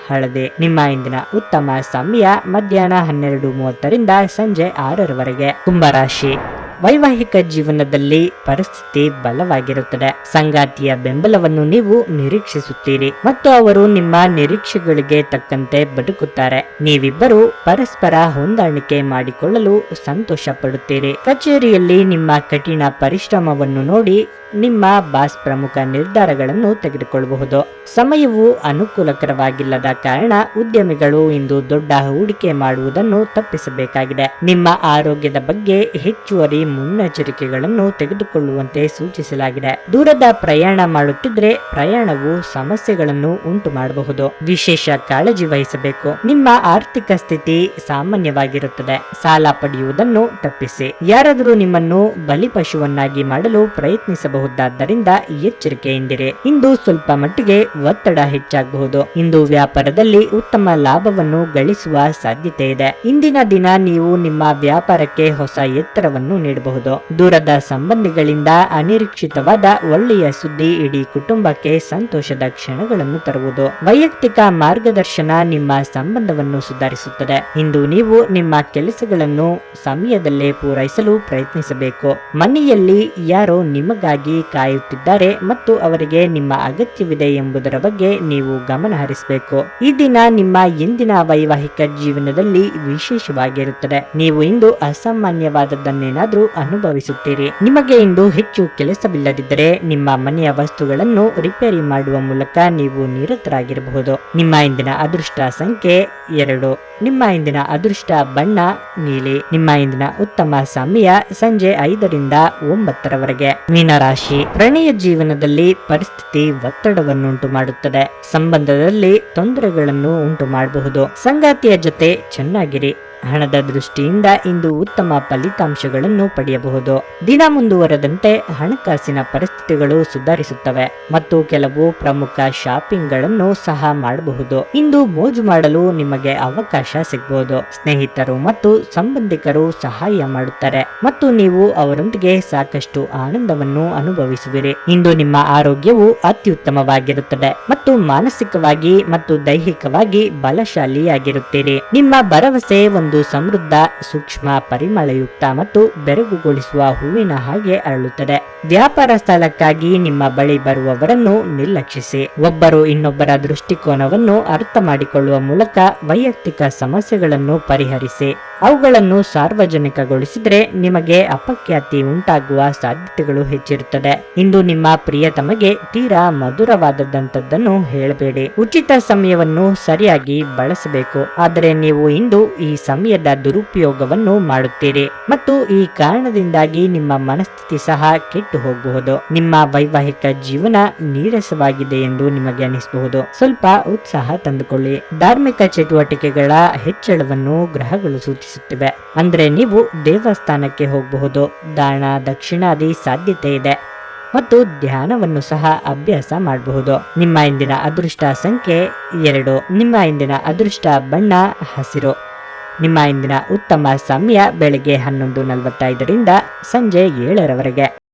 ಹಳದಿ. ನಿಮ್ಮ ಇಂದಿನ ಉತ್ತಮ ಸಮಯ ಮಧ್ಯಾಹ್ನ ಹನ್ನೆರಡು ಮೂವತ್ತರಿಂದ ಸಂಜೆ ಆರರವರೆಗೆ. ಕುಂಭರಾಶಿ ವೈವಾಹಿಕ ಜೀವನದಲ್ಲಿ ಪರಿಸ್ಥಿತಿ ಬಲವಾಗಿರುತ್ತದೆ. ಸಂಗಾತಿಯ ಬೆಂಬಲವನ್ನು ನೀವು ನಿರೀಕ್ಷಿಸುತ್ತೀರಿ ಮತ್ತು ಅವರು ನಿಮ್ಮ ನಿರೀಕ್ಷೆಗಳಿಗೆ ತಕ್ಕಂತೆ ಬದುಕುತ್ತಾರೆ. ನೀವಿಬ್ಬರು ಪರಸ್ಪರ ಹೊಂದಾಣಿಕೆ ಮಾಡಿಕೊಳ್ಳಲು ಸಂತೋಷ ಪಡುತ್ತೀರಿ ಕಚೇರಿಯಲ್ಲಿ ನಿಮ್ಮ ಕಠಿಣ ಪರಿಶ್ರಮವನ್ನು ನೋಡಿ ನಿಮ್ಮ ಬಾಸ್ ಪ್ರಮುಖ ನಿರ್ಧಾರಗಳನ್ನು ತೆಗೆದುಕೊಳ್ಳಬಹುದು. ಸಮಯವು ಅನುಕೂಲಕರವಾಗಿಲ್ಲದ ಕಾರಣ ಉದ್ಯಮಿಗಳು ಇಂದು ದೊಡ್ಡ ಹೂಡಿಕೆ ಮಾಡುವುದನ್ನು ತಪ್ಪಿಸಬೇಕಾಗಿದೆ. ನಿಮ್ಮ ಆರೋಗ್ಯದ ಬಗ್ಗೆ ಹೆಚ್ಚುವರಿ ಮುನ್ನೆಚ್ಚರಿಕೆಗಳನ್ನು ತೆಗೆದುಕೊಳ್ಳುವಂತೆ ಸೂಚಿಸಲಾಗಿದೆ. ದೂರದ ಪ್ರಯಾಣ ಮಾಡುತ್ತಿದ್ರೆ ಪ್ರಯಾಣವು ಸಮಸ್ಯೆಗಳನ್ನು ಉಂಟು ಮಾಡಬಹುದು ವಿಶೇಷ ಕಾಳಜಿ ವಹಿಸಬೇಕು. ನಿಮ್ಮ ಆರ್ಥಿಕ ಸ್ಥಿತಿ ಸಾಮಾನ್ಯವಾಗಿರುತ್ತದೆ. ಸಾಲ ಪಡೆಯುವುದನ್ನು ತಪ್ಪಿಸಿ. ಯಾರಾದರೂ ನಿಮ್ಮನ್ನು ಬಲಿಪಶುವನ್ನಾಗಿ ಮಾಡಲು ಪ್ರಯತ್ನಿಸಬಹುದಾದ್ದರಿಂದ ಎಚ್ಚರಿಕೆಯಿಂದಿರಿ. ಇಂದು ಸ್ವಲ್ಪ ಮಟ್ಟಿಗೆ ಒತ್ತಡ ಹೆಚ್ಚಾಗಬಹುದು. ಇಂದು ವ್ಯಾಪಾರದಲ್ಲಿ ಉತ್ತಮ ಲಾಭವನ್ನು ಗಳಿಸುವ ಸಾಧ್ಯತೆ ಇದೆ. ಇಂದಿನ ದಿನ ನೀವು ನಿಮ್ಮ ವ್ಯಾಪಾರಕ್ಕೆ ಹೊಸ ಎತ್ತರವನ್ನು ನೀಡಬಹುದು ದೂರದ ಸಂಬಂಧಿಗಳಿಂದ ಅನಿರೀಕ್ಷಿತವಾದ ಒಳ್ಳೆಯ ಸುದ್ದಿ ಇಡೀ ಕುಟುಂಬಕ್ಕೆ ಸಂತೋಷದ ಕ್ಷಣಗಳನ್ನು ತರುವುದು. ವೈಯಕ್ತಿಕ ಮಾರ್ಗದರ್ಶನ ನಿಮ್ಮ ಸಂಬಂಧವನ್ನು ಸುಧಾರಿಸುತ್ತದೆ. ಇಂದು ನೀವು ನಿಮ್ಮ ಕೆಲಸಗಳನ್ನು ಸಮಯದಲ್ಲೇ ಪೂರೈಸಲು ಪ್ರಯತ್ನಿಸಬೇಕು. ಮನೆಯಲ್ಲಿ ಯಾರೋ ನಿಮಗಾಗಿ ಕಾಯುತ್ತಿದ್ದಾರೆ ಮತ್ತು ಅವರಿಗೆ ನಿಮ್ಮ ಅಗತ್ಯವಿದೆ ಎಂಬುದರ ಬಗ್ಗೆ ನೀವು ಗಮನ ಹರಿಸಬೇಕು. ಈ ದಿನ ನಿಮ್ಮ ಎಂದಿನ ವೈವಾಹಿಕ ಜೀವನದಲ್ಲಿ ವಿಶೇಷವಾಗಿರುತ್ತದೆ. ನೀವು ಇಂದು ಅಸಾಮಾನ್ಯವಾದದ್ದನ್ನೇನಾದ್ರೂ ಅನುಭವಿಸುತ್ತೀರಿ. ನಿಮಗೆ ಇಂದು ಹೆಚ್ಚು ಕೆಲಸವಿಲ್ಲದಿದ್ದರೆ ನಿಮ್ಮ ಮನೆಯ ವಸ್ತುಗಳನ್ನು ರಿಪೇರಿ ಮಾಡುವ ಮೂಲಕ ನೀವು ನಿರತರಾಗಿರಬಹುದು ನಿಮ್ಮ ಇಂದಿನ ಅದೃಷ್ಟ ಸಂಖ್ಯೆ ಎರಡು. ನಿಮ್ಮ ಇಂದಿನ ಅದೃಷ್ಟ ಬಣ್ಣ ನೀಲಿ. ನಿಮ್ಮ ಇಂದಿನ ಉತ್ತಮ ಸಮಯ ಸಂಜೆ ಐದರಿಂದ ಒಂಬತ್ತರವರೆಗೆ. ಮೀನರಾಶಿ. ಪ್ರಣಯ ಜೀವನದಲ್ಲಿ ಪರಿಸ್ಥಿತಿ ಒತ್ತಡವನ್ನುಂಟು ಮಾಡುತ್ತದೆ. ಸಂಬಂಧದಲ್ಲಿ ತೊಂದರೆಗಳನ್ನು ಉಂಟು ಮಾಡಬಹುದು ಸಂಗಾತಿಯ ಜೊತೆ ಚೆನ್ನಾಗಿರಿ. ಹಣದ ದೃಷ್ಟಿಯಿಂದ ಇಂದು ಉತ್ತಮ ಫಲಿತಾಂಶಗಳನ್ನು ಪಡೆಯಬಹುದು. ದಿನ ಮುಂದುವರೆದಂತೆ ಹಣಕಾಸಿನ ಪರಿಸ್ಥಿತಿಗಳು ಸುಧಾರಿಸುತ್ತವೆ ಮತ್ತು ಕೆಲವು ಪ್ರಮುಖ ಶಾಪಿಂಗ್ಗಳನ್ನು ಸಹ ಮಾಡಬಹುದು. ಇಂದು ಮೋಜು ಮಾಡಲು ನಿಮಗೆ ಅವಕಾಶ ಸಿಗಬಹುದು. ಸ್ನೇಹಿತರು ಮತ್ತು ಸಂಬಂಧಿಕರು ಸಹಾಯ ಮಾಡುತ್ತಾರೆ ಮತ್ತು ನೀವು ಅವರೊಂದಿಗೆ ಸಾಕಷ್ಟು ಆನಂದವನ್ನು ಅನುಭವಿಸುವಿರಿ. ಇಂದು ನಿಮ್ಮ ಆರೋಗ್ಯವು ಅತ್ಯುತ್ತಮವಾಗಿರುತ್ತದೆ ಮತ್ತು ಮಾನಸಿಕವಾಗಿ ಮತ್ತು ದೈಹಿಕವಾಗಿ ಬಲಶಾಲಿಯಾಗಿರುತ್ತೀರಿ. ನಿಮ್ಮ ಭರವಸೆ ಒಂದು ಸಮೃದ್ಧ, ಸೂಕ್ಷ್ಮ, ಪರಿಮಳಯುಕ್ತ ಮತ್ತು ಬೆರಗುಗೊಳಿಸುವ ಹೂವಿನ ಹಾಗೆ ಅರಳುತ್ತದೆ. ವ್ಯಾಪಾರ ಸ್ಥಳಕ್ಕಾಗಿ ನಿಮ್ಮ ಬಳಿ ಬರುವವರನ್ನು ನಿರ್ಲಕ್ಷಿಸಿ. ಒಬ್ಬರು ಇನ್ನೊಬ್ಬರ ದೃಷ್ಟಿಕೋನವನ್ನು ಅರ್ಥ ಮಾಡಿಕೊಳ್ಳುವ ಮೂಲಕ ವೈಯಕ್ತಿಕ ಸಮಸ್ಯೆಗಳನ್ನು ಪರಿಹರಿಸಿ. ಅವುಗಳನ್ನು ಸಾರ್ವಜನಿಕಗೊಳಿಸಿದ್ರೆ ನಿಮಗೆ ಅಪಖ್ಯಾತಿ ಉಂಟಾಗುವ ಸಾಧ್ಯತೆಗಳು ಹೆಚ್ಚಿರುತ್ತದೆ. ಇಂದು ನಿಮ್ಮ ಪ್ರಿಯತಮಗೆ ತೀರಾ ಮಧುರವಾದದಂತದ್ದನ್ನು ಹೇಳಬೇಡಿ. ಉಚಿತ ಸಮಯವನ್ನು ಸರಿಯಾಗಿ ಬಳಸಬೇಕು. ಆದರೆ ನೀವು ಇಂದು ಈ ಸಮಯದ ದುರುಪಯೋಗವನ್ನು ಮಾಡುತ್ತೀರಿ. ಮತ್ತು ಈ ಕಾರಣದಿಂದಾಗಿ ನಿಮ್ಮ ಮನಸ್ಥಿತಿ ಸಹ ಕೆಟ್ಟು ಹೋಗಬಹುದು ನಿಮ್ಮ ವೈವಾಹಿಕ ಜೀವನ ನೀರಸವಾಗಿದೆ ಎಂದು ನಿಮಗೆ ಅನಿಸಬಹುದು. ಸ್ವಲ್ಪ ಉತ್ಸಾಹ ತಂದುಕೊಳ್ಳಿ. ಧಾರ್ಮಿಕ ಚಟುವಟಿಕೆಗಳ ಹೆಚ್ಚಳವನ್ನು ಗ್ರಹಗಳು ಸೂಚಿಸುತ್ತಿವೆ. ಅಂದ್ರೆ ನೀವು ದೇವಸ್ಥಾನಕ್ಕೆ ಹೋಗಬಹುದು. ದಾನ, ದಕ್ಷಿಣಾದಿ ಸಾಧ್ಯತೆ ಇದೆ. ಮತ್ತು ಧ್ಯಾನವನ್ನು ಸಹ ಅಭ್ಯಾಸ ಮಾಡಬಹುದು. ನಿಮ್ಮ ಇಂದಿನ ಅದೃಷ್ಟ ಸಂಖ್ಯೆ ಎರಡು. ನಿಮ್ಮ ಇಂದಿನ ಅದೃಷ್ಟ ಬಣ್ಣ ಹಸಿರು. ನಿಮ್ಮ ಇಂದಿನ ಉತ್ತಮ ಸಮಯ ಬೆಳಗ್ಗೆ ಹನ್ನೊಂದು ನಲವತ್ತೈದರಿಂದ ಸಂಜೆ ಏಳರವರೆಗೆ.